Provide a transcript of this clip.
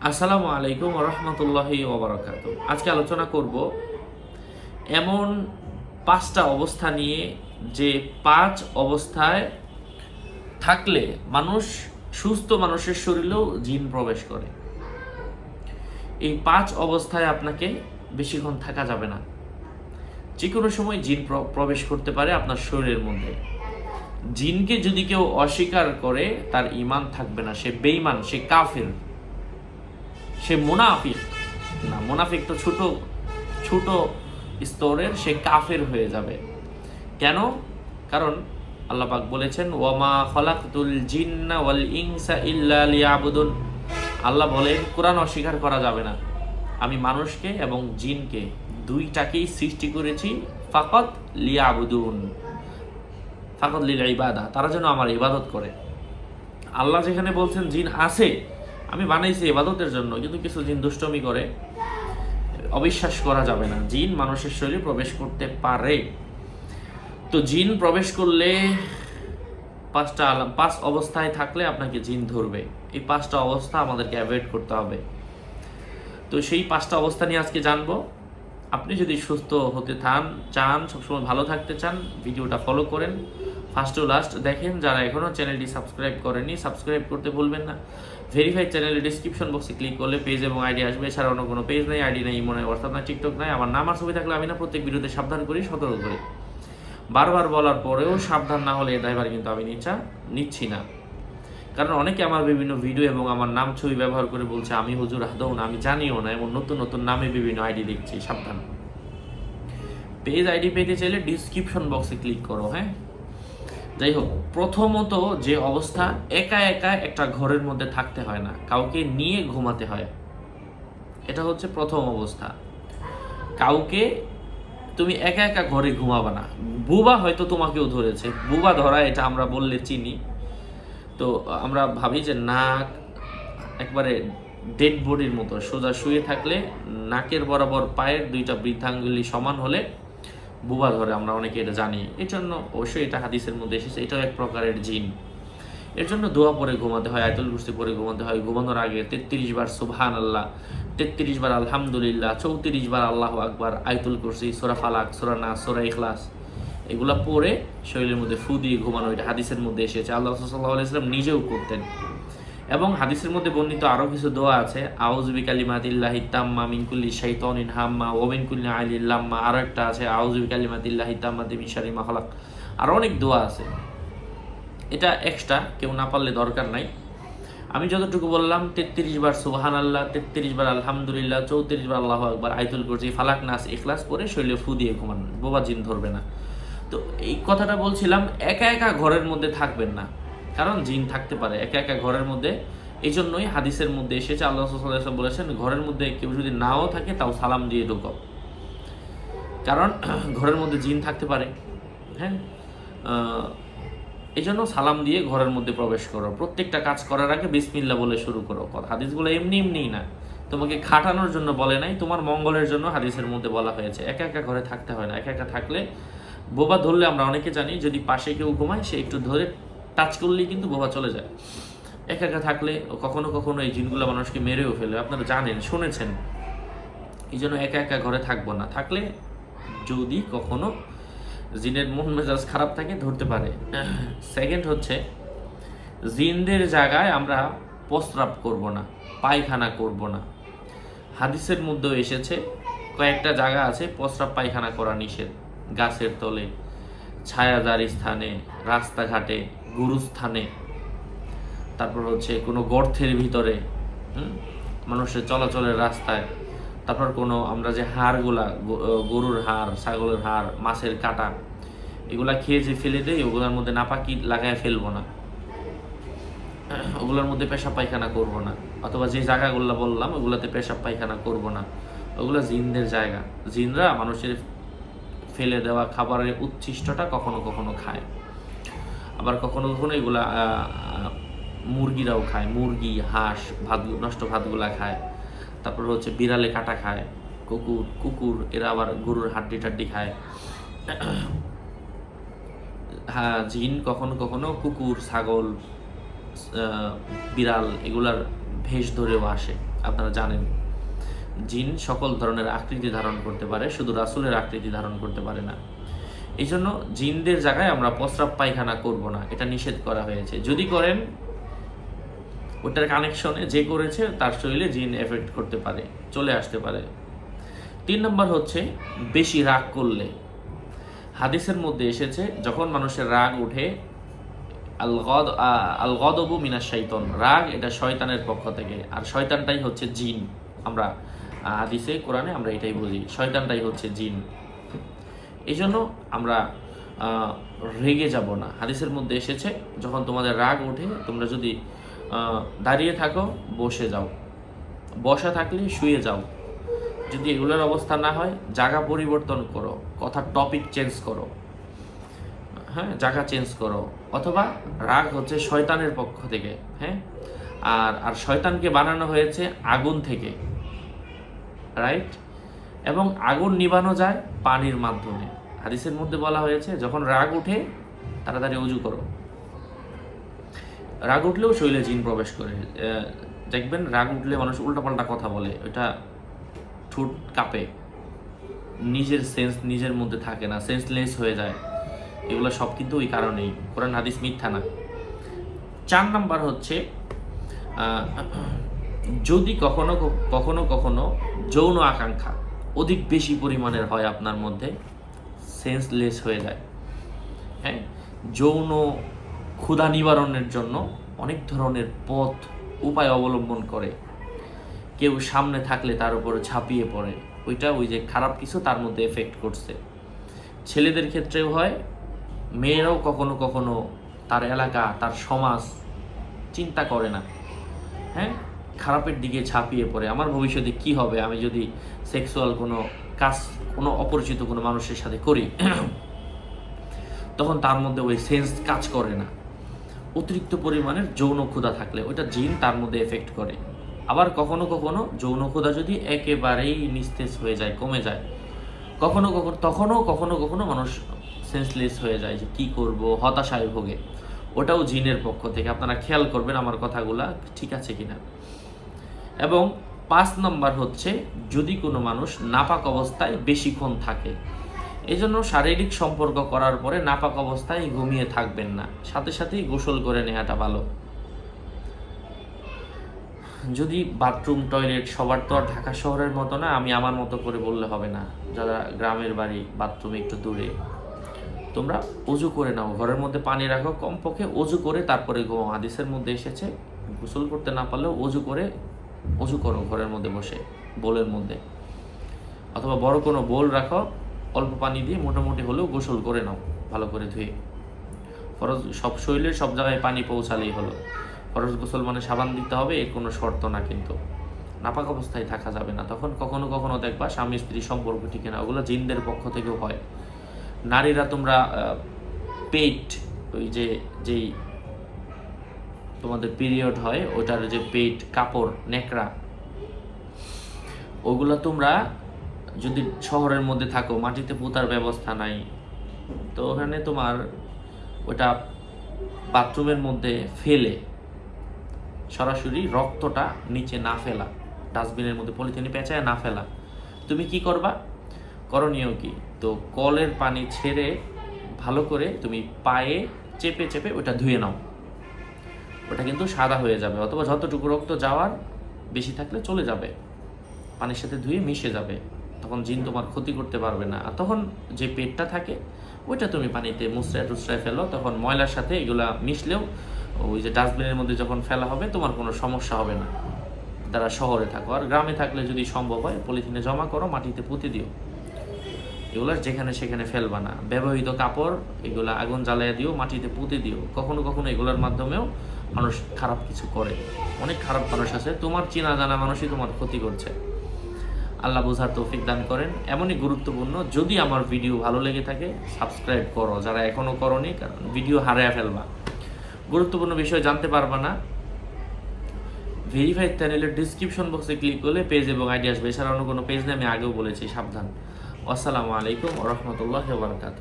আসসালামু আলাইকুম রহমতুল্লাহি ওবরাকাত আজকে আলোচনা করব এমন পাঁচটা অবস্থা নিয়ে যে পাঁচ অবস্থায় থাকলে মানুষ, সুস্থ মানুষের শরীরেও জিন প্রবেশ করে। এই পাঁচ অবস্থায় আপনাকে বেশিক্ষণ থাকা যাবে না। যে কোনো সময় জিন প্র- প্রবেশ করতে পারে আপনার শরীরের মধ্যে। জিনকে যদি কেউ অস্বীকার করে, তার ইমান থাকবে না। সে বেইমান সে কাফের। সে মুনাফিক। না, মুনাফিক তো ছোট ছোট স্তরের সে কাফের হয়ে যাবে। কেন? কারণ আল্লাহ পাক বলেছেন, ওয়ামা খলাকতুল জিন্না ওয়াল ইনসা ইল্লা লিয়াবুদুন। আল্লাহ বলেন, কোরআন অস্বীকার করা যাবে না। আমি মানুষকে এবং জিনকে দুইটাকেই সৃষ্টি করেছি, ফাকত লিয়াবুদুন। ফাকত লিল ইবাদা, তারা যেন আমার ইবাদত করে। আল্লাহ যেখানে বলছেন, জিন আছে আমি বানাইছি ইবাদতের জন্য, কিন্তু কিছু জিন দুষ্টমি করে অবিশ্বাস করা যাবে না। জিন মানুষের শরীরে প্রবেশ করতে পারে। তো জিন প্রবেশ করলে পাঁচটা আলাম, পাঁচ অবস্থায় থাকলে আপনাকে জিন ধরবে। এই পাঁচটা অবস্থা আমাদেরকে অ্যাভয়েড করতে হবে। তো সেই পাঁচটা অবস্থা নিয়ে আজকে জানব। আপনি যদি সুস্থ হতে চান চান, সবসময় ভালো থাকতে চান, ভিডিওটা ফলো করেন। ফার্স্ট টু লাস্ট দেখেন, যারা এখনও চ্যানেলটি সাবস্ক্রাইব করেনি সাবস্ক্রাইব করতে ভুলবেন না। ভেরিফাইড চ্যানেলের ডিসক্রিপশন বক্সে ক্লিক করলে পেজ এবং আইডি আসবে। এছাড়া অন্য কোনো পেজ নেই আইডি নেই মনে হোয়াটসঅ্যাপ নাই টিকটক নাই। আমার নাম আর ছবি থাকলে আমি না প্রত্যেক ভিডিওতে সাবধান করি, সতর্ক করি। বারবার বলার পরেও সাবধান না হলে ড্রাইভার কিন্তু আমি নিচ্ছা নিচ্ছি না। কারণ অনেকে আমার বিভিন্ন ভিডিও এবং আমার নাম, ছবি ব্যবহার করে বলছে, আমি হুজুর আদৌ না, আমি জানিও না এবং নতুন নতুন নামে বিভিন্ন আইডি দেখছি। সাবধান। পেজ আইডি পেতে চাইলে ডিসক্রিপশন বক্সে ক্লিক করো হ্যাঁ? যাই হোক প্রথমত যে অবস্থা, একা একা একটা ঘরের মধ্যে থাকতে হয় না, কাউকে নিয়ে ঘুমাতে হয়। এটা হচ্ছে প্রথম অবস্থা। কাউকে তুমি একা একা ঘরে ঘুমাবা না। বুবা হয়তো তোমাকেও ধরেছে। বুবা ধরা, এটা আমরা বললে চিনি। তো আমরা ভাবি যে নাক একবারে ডেড বডির মতো, সোজা শুয়ে থাকলে নাকের বরাবর পায়ের দুইটা বৃদ্ধাঙ্গুলি সমান হলে বুবা ধরে আমরা অনেকে এটা জানি। এর জন্য অবশ্যই এটা হাদিসের মধ্যে এসেছে, এটাও এক প্রকারের জিন। এর জন্য দোয়া পরে ঘুমাতে হয়, আয়তুল কুস্তি পরে ঘুমাতে হয়, ঘুমানোর আগে তেত্রিশ বার সুবহান আল্লাহ তেত্রিশ বার আলহামদুলিল্লাহ, চৌত্রিশ বার আল্লাহ আকবার, আয়তুল কুরসি, সোরা ফালাক, সোরা নাস, সোরা ইখলাস, এগুলা পরে শরীরের মধ্যে ফু দিয়ে ঘুমানো, এটা হাদিসের মধ্যে এসেছে। আল্লাহ সাল্লাহ আলাইসলাম নিজেও করতেন। এবং হাদিসের মধ্যে বর্ণিত আরও কিছু দোয়া আছে আউজবি কালিমাতিল্লাহি তাম্মা মিনকুল্লি শাইতানিন হাম্মা ওমিনকুল্লি আলিল্লাম্মা আরও একটা আছে আউজবি কালিমাতিল্লাহি তাম্মা দিমিশারি মাহলাক আরও অনেক দোয়া আছে। এটা এক্সট্রা কেউ না পারলে দরকার নাই। আমি যতটুকু বললাম, তেত্রিশ বার সুবাহান আল্লাহ তেত্রিশ বার আলহামদুলিল্লাহ, চৌত্রিশ বার আল্লাহ আকবার আইতুল করছি ফালাক নাস, ইখলাস করে শরীরে ফু দিয়ে ঘুমান, বোবা জিন ধরবে না। তো এই কথাটা বলছিলাম, একা একা ঘরের মধ্যে থাকবেন না। কারণ জিন থাকতে পারে, একা একা ঘরের মধ্যে। এই জন্যই হাদিসের মধ্যে এসেছে, আল্লাহ সাল্লাম বলেছেন, ঘরের মধ্যে কেউ যদি নাও থাকে, তাও সালাম দিয়ে ঢুকাও। কারণ ঘরের মধ্যে জিন থাকতে পারে হ্যাঁ? এই জন্য সালাম দিয়ে ঘরের মধ্যে প্রবেশ করো। প্রত্যেকটা কাজ করার আগে বিসমিল্লা বলে শুরু করো। হাদিসগুলো এমনি এমনিই না। তোমাকে খাটানোর জন্য বলে নাই, তোমার মঙ্গলের জন্য হাদিসের মধ্যে বলা হয়েছে। একা একা ঘরে থাকতে হয় না। একা একা থাকলে বোবা ধরলে আমরা অনেকে জানি, যদি পাশে কেউ ঘুমায়, সে একটু ধরে টাচ করলেই কিন্তু বোবা চলে যায়। একা একা থাকলে কখনো কখনো এই জিনগুলো মানুষকে মেরেও ফেলে। আপনারা জানেন, শুনেছেন। এই জন্য একা একা ঘরে থাকব না। থাকলে যদি কখনো জিনের মন মেজাজ খারাপ থাকে, ধরতে পারে। সেকেন্ড হচ্ছে, জিনদের জায়গায় আমরা প্রস্রাব করব না, পায়খানা করব না। হাদিসের মধ্যেও এসেছে, কয়েকটা জায়গা আছে, প্রস্রাব পায়খানা করা নিষেধ। গাছের তলে, ছায়াদার স্থানে, রাস্তাঘাটে গুরুস্থানে। তারপর হচ্ছে কোনো গর্তের ভিতরে মানুষের চলাচলের রাস্তায়। তারপর কোনো আমরা যে হাড়গুলা গরুর হাড়, ছাগলের হাড়, মাছের কাটা, এগুলা খেয়ে যে ফেলে দেয় ওগুলোর মধ্যে নাপাকি লাগায় ফেলব না। ওগুলোর মধ্যে পেশাব পায়খানা করব না। অথবা যে জায়গাগুলো বললাম, ওগুলোতে পেশাব পায়খানা করব না। ওগুলো জিনদের জায়গা। জিনরা মানুষের ফেলে দেওয়া খাবারের উচ্ছিষ্টটা কখনো কখনো খায়। আবার কখনো কখনো এগুলা মুরগিরাও খায়। মুরগি, হাঁস, ভাত, নষ্ট ভাতগুলা খায়। তারপর হচ্ছে বিড়ালে কাটা খায়, কুকুর কুকুর, এরা আবার গরুর হাড্ডি টাড্ডি খায়। হ্যাঁ জিন কখনো কখনো কুকুর, ছাগল বিড়াল এগুলার ভেষ ধরেও আসে। আপনারা জানেন, জিন সকল ধরনের আকৃতি ধারণ করতে পারে, শুধু রাসুলের আকৃতি ধারণ করতে পারে না। এই জন্য জিনদের জায়গায় আমরা প্রস্রাব পায়খানা করব না, এটা নিষেধ করা হয়েছে। যদি করেন, ওটার কানেকশনে যে করেছে, তার শরীরে জিন এফেক্ট করতে পারে, চলে আসতে পারে। তিন নম্বর হচ্ছে, বেশি রাগ করলে। হাদিসের মধ্যে এসেছে, যখন মানুষের রাগ উঠে আল গদ আল গদবু মিনা শৈতন রাগ এটা শয়তানের পক্ষ থেকে, আর শয়তানটাই হচ্ছে জিন। আমরা হাদিসে, কোরআনে আমরা এটাই বুঝি, শয়তানটাই হচ্ছে জিন। এই জন্য আমরা রেগে যাব না। হাদিসের মধ্যে এসেছে, যখন তোমাদের রাগ ওঠে, তোমরা যদি দাঁড়িয়ে থাকো, বসে যাও। বসা থাকলে শুয়ে যাও। যদি এগুলোর অবস্থা না হয়, জায়গা পরিবর্তন করো কথার টপিক চেঞ্জ করো। হ্যাঁ জায়গা চেঞ্জ করো। অথবা রাগ হচ্ছে শয়তানের পক্ষ থেকে হ্যাঁ? আর আর শয়তানকে বানানো হয়েছে আগুন থেকে রাইট এবং আগুন নিবানো যায় পানির মাধ্যমে। হাদিসের মধ্যে বলা হয়েছে, যখন রাগ উঠে তাড়াতাড়ি উজু করো। রাগ উঠলেও শৈলে জিন প্রবেশ করে। দেখবেন রাগ উঠলে মানুষ উল্টাপাল্টা কথা বলে। ওটা ঠোঁট কাঁপে। নিজের সেন্স নিজের মধ্যে থাকে না সেন্সলেস হয়ে যায়। এগুলো সব কিন্তু ওই কারণেই। কোরআন হাদিস মিথ্যা না। চার নাম্বার হচ্ছে যদি কখনো কখনো কখনো যৌন আকাঙ্ক্ষা। অধিক বেশি পরিমাণের হয় আপনার মধ্যে সেন্সলেস হয়ে যায়। হ্যাঁ যৌন ক্ষুধা নিবারণের জন্য অনেক ধরনের পথ, উপায় অবলম্বন করে। কেউ সামনে থাকলে তার উপরে ঝাঁপিয়ে পড়ে। ওইটা ওই যে খারাপ কিছু তার মধ্যে এফেক্ট করছে। ছেলেদের ক্ষেত্রেও হয়, মেয়েরাও কখনো কখনো তার এলাকা, তার সমাজ চিন্তা করে না। হ্যাঁ খারাপের দিকে ঝাঁপিয়ে পড়ে। আমার ভবিষ্যতে কি হবে? আমি যদি সেক্সুয়াল কোনো কাজ, কোনো অপরিচিত কোনো মানুষের সাথে করি, তখন তার মধ্যে ওই সেন্স কাজ করে না। অতিরিক্ত পরিমাণের যৌন ক্ষুধা থাকলে ওইটা জিন তার মধ্যে এফেক্ট করে। আবার কখনো কখনো যৌন ক্ষুধা যদি একেবারেই নিস্তেজ হয়ে যায়, কমে যায়, কখনো কখনো, তখনও কখনো কখনো মানুষ সেন্সলেস হয়ে যায় যে কী করব, হতাশায় ভোগে। ওটাও জিনের পক্ষ থেকে। আপনারা খেয়াল করবেন আমার কথাগুলা ঠিক আছে কিনা। এবং পাঁচ নম্বর হচ্ছে, যদি কোনো মানুষ নাপাক অবস্থায় বেশিক্ষণ থাকে। এই জন্য শারীরিক সম্পর্ক করার পরে নাপাক অবস্থায় ঘুমিয়ে থাকবেন না। সাথে সাথেই গোসল করে নেওয়াটা ভালো। যদি বাথরুম, টয়লেট সবার তো আর ঢাকা শহরের মতো না, আমি আমার মতো করে বললে হবে না, যারা গ্রামের বাড়ি, বাথরুম একটু দূরে। তোমরা অজু করে নাও, ঘরের মধ্যে পানি রাখো, কমপক্ষে অজু করে তারপরে ঘুমাও। হাদিসের মধ্যে এসেছে, গোসল করতে না পারলেও অজু করে অজু করো ঘরের মধ্যে বসে, বোলের মধ্যে। অথবা বড় কোনো বোল রাখো, অল্প পানি দিয়ে মোটামুটি হলেও গোসল করে নাও, ভালো করে ধুয়ে। ফরজ সব শরীরের সব জায়গায় পানি পৌঁছালেই হলো। ফরজ গোসল মানে সাবান দিতে হবে, এর কোনো শর্ত না কিন্তু। নাপাক অবস্থায় থাকা যাবে না। তখন কখনো কখনো দেখবা স্বামী স্ত্রী সম্পর্ক ঠিক না, ওগুলো জিনদের পক্ষ থেকেও হয়। নারীরা তোমরা পেট, ওই যে, যেই তোমাদের পিরিয়ড হয়, ওটার যে পেট, কাপড় নেকড়া ওগুলো তোমরা যদি শহরের মধ্যে থাকো, মাটিতে পোতার ব্যবস্থা নাই, তো ওখানে তোমার ওটা বাথরুমের মধ্যে ফেলে, সরাসরি রক্তটা নিচে না ফেলা ডাস্টবিনের মধ্যে পলিথিনে পেঁচায় না ফেলা। তুমি কি করবা? করণীয় কি? তো কলের পানি ছেড়ে ভালো করে তুমি পায়ে চেপে চেপে ওটা ধুয়ে নাও। ওটা কিন্তু সাদা হয়ে যাবে অথবা যতটুকু রক্ত যাওয়ার বেশি থাকলে চলে যাবে। পানির সাথে ধুয়ে মিশে যাবে। তখন জিন তোমার ক্ষতি করতে পারবে না। আর তখন যে পেটটা থাকে, ওইটা তুমি পানিতে মুসরায় টুসরায় ফেলো। তখন ময়লার সাথে এগুলা মিশলেও ওই যে ডাস্টবিনের মধ্যে যখন ফেলা হবে, তোমার কোনো সমস্যা হবে না। তারা শহরে থাকো। আর গ্রামে থাকলে যদি সম্ভব হয়, পলিথিনে জমা করো, মাটিতে পুঁতে দিও। এগুলো যেখানে সেখানে ফেলবা না। ব্যবহৃত কাপড়, এগুলা আগুন জ্বালিয়ে দিও, মাটিতে পুঁতে দিও। কখনো কখনো এগুলোর মাধ্যমেও মানুষ খারাপ কিছু করে। অনেক খারাপ মানুষ আছে। তোমার চেনা জানা মানুষই তোমার ক্ষতি করছে। আল্লাহ বোঝার তৌফিক দান করেন। এমনই গুরুত্বপূর্ণ, যদি আমার ভিডিও ভালো লেগে থাকে সাবস্ক্রাইব করো। যারা এখনও করনি, কারণ ভিডিও হারায় ফেলবা। গুরুত্বপূর্ণ বিষয় জানতে পারবা না। ভেরিফাইড চ্যানেলের ডিসক্রিপশন বক্সে ক্লিক করলে পেজ এবং আইডি আসবে। এছাড়া অন্য কোনো পেজ নেই, আমি আগেও বলেছি, সাবধান। আসসালামু আলাইকুম রহমতুল্লাহ বারকাত